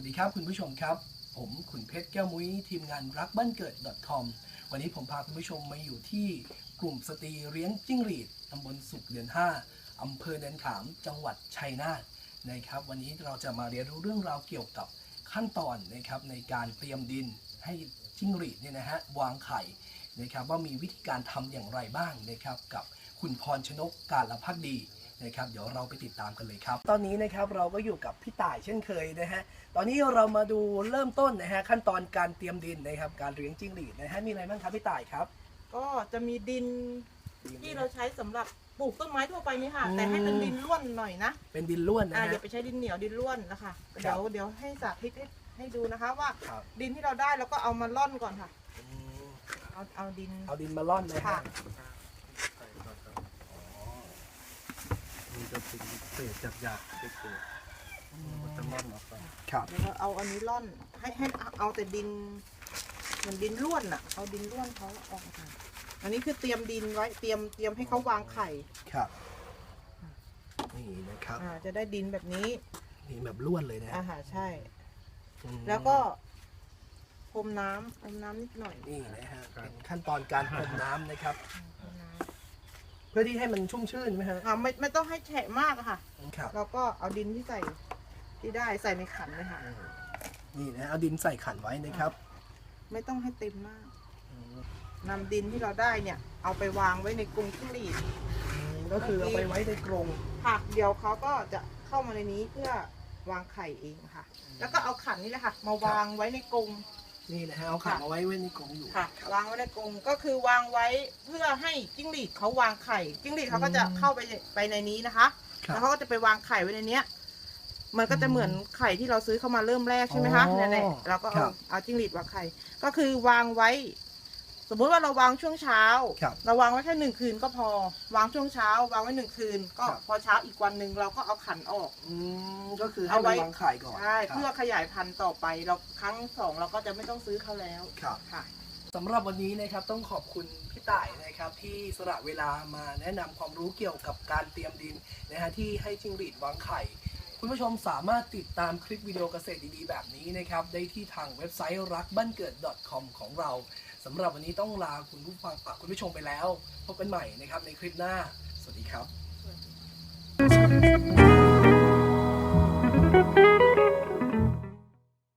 ัสดีครับคุณผู้ชมครับ ผมขุนเพชรแก้วมุ้ยทีมงานรักบ้านเกิด .com วันนี้ผมพาคุณผู้ชมมาอยู่ที่กลุ่มสตรีเลี้ยงจิ้งหรีดตำบลสุขเดือน 5 อำเภอเดินขามจังหวัดชัยนาทนะครับ วันนี้เราจะมาเรียนรู้เรื่องราวเกี่ยวกับขั้นตอนนะครับในการเตรียมดินให้จิ้งหรีดเนี่ยนะฮะวางไข่นะครับว่ามีวิธีการทำอย่างไรบ้างนะครับกับคุณพรชนกการละพักดี นะครับเดี๋ยวเราไปติดตามกันเลยครับ ตอนนี้นะครับเราก็อยู่กับพี่ต่ายเช่นเคยนะฮะตอนนี้เรามาดูเริ่มต้นนะฮะขั้นตอนการเตรียมดินนะครับการเลี้ยงจิ้งหรีดนะฮะมีอะไรบ้างครับพี่ต่ายครับ ก็จะมีดินที่เราใช้สำหรับปลูกต้นไม้ทั่วไปนี่ค่ะอืมแต่ให้เป็นดินร่วนหน่อยนะเป็นดินล้วนอ่านะอย่าฮะไปใช้ดินเหนียวดินร่วนนะคะครัเดี๋ยบวเดี๋ยวให้สาธิตให้ให้ดูนะคะว่าครับดินที่เราได้เราก็เอามาล่อนก่อนค่ะอืมเอาเอาดินเอาดินมาล่อนนะค่ะฮะ มันจะ เป็นเศษจากหยาบเศษๆมันจะร่อนออกไปครับเดี๋ยวเราเอาอันนี้ล่อนให้ให้เอาแต่ดินเหมือนดินร่วนอะ เอาดินร่วนเขาออกมาอันนี้คือเตรียมดินไว้เตรียมเตรียมให้เขาวางไข่ครับ นี่นะครับอ่าจะได้ดินแบบนี้นี่แบบล้วนเลยนะอ่าฮะฮะใช่ อืมแล้วก็พรมน้ำพรมน้ำนิดหน่อย นี่นะฮะเป็นขั้นตอนการพรมน้ำนะครับพรมน้ เพื่อที่ให้มันชุ่มชื่นไหมฮะำอ่าไม่ไม่ต้องให้แฉะมากอะค่ะ ครับแล้วก็เอาดินที่ใส่ที่ได้ใส่ในขันเลยค่ะ นี่นะเอาดินใส่ขันไว้นะครับไม่ต้องให้เต็มมากนำดินที่เราได้เนี่ย เอาไปวางไว้ในกรงจิ้งหรีดก็คือเอาไปไว้ในกรงค่ะ เดี๋ยวเขาก็จะเข้ามาในนี้เพื่อวางไข่เองค่ะ แล้วก็เอาขันนี่แหละค่ะ มาวางไว้ในกรง นี่นะฮะเอาขันมาไว้ไว้ในกรงอยู่ค่ะ วางไว้ในกรงก็คือวางไว้เพื่อให้จิ้งหรีดเขาวางไข่ จิ้งหรีดเขาก็จะเข้าไปไปในนี้นะคะครับ แล้วเขาก็จะไปวางไข่ไว้ในเนี้ย มันก็จะเหมือนไข่ที่เราซื้อเข้ามาเริ่มแรกใช่ไหมคะอ๋อเนี่ยๆเราก็ครัเอาบ เอาจิ้งหรีดวางไข่ ก็คือวางไว้ สมมุติว่าเราวางช่วงเช้า ครับเราวางไว้แค่หนึ่งคืนก็พอ วางช่วงเช้า วางไว้หนึ่งคืน ก็ครับ พอเช้าอีกวันหนึ่งเราก็เอาขันออก อืมก็คือให้เอาไว้มันวางไข่ก่อนใช่ครับเพื่อขยายพันธุ์ต่อไปเราครั้งสองเราก็จะไม่ต้องซื้อเขาแล้วครับ ค่ะ สำหรับวันนี้นะครับต้องขอบคุณพี่ต่ายนะครับที่สละเวลามาแนะนำความรู้เกี่ยวกับการเตรียมดินนะฮะที่ให้จิ้งหรีดวางไข่ คุณผู้ชมสามารถติดตามคลิปวิดีโอเกษตรดีๆ แบบนี้นะครับ ได้ที่ทางเว็บไซต์รักบ้านเกิด .com ของเราสำหรับวันนี้ต้องลาคุณผู้ฟังคุณผู้ชมไปแล้ว พบกันใหม่นะครับในคลิปหน้า สวัสดีครับ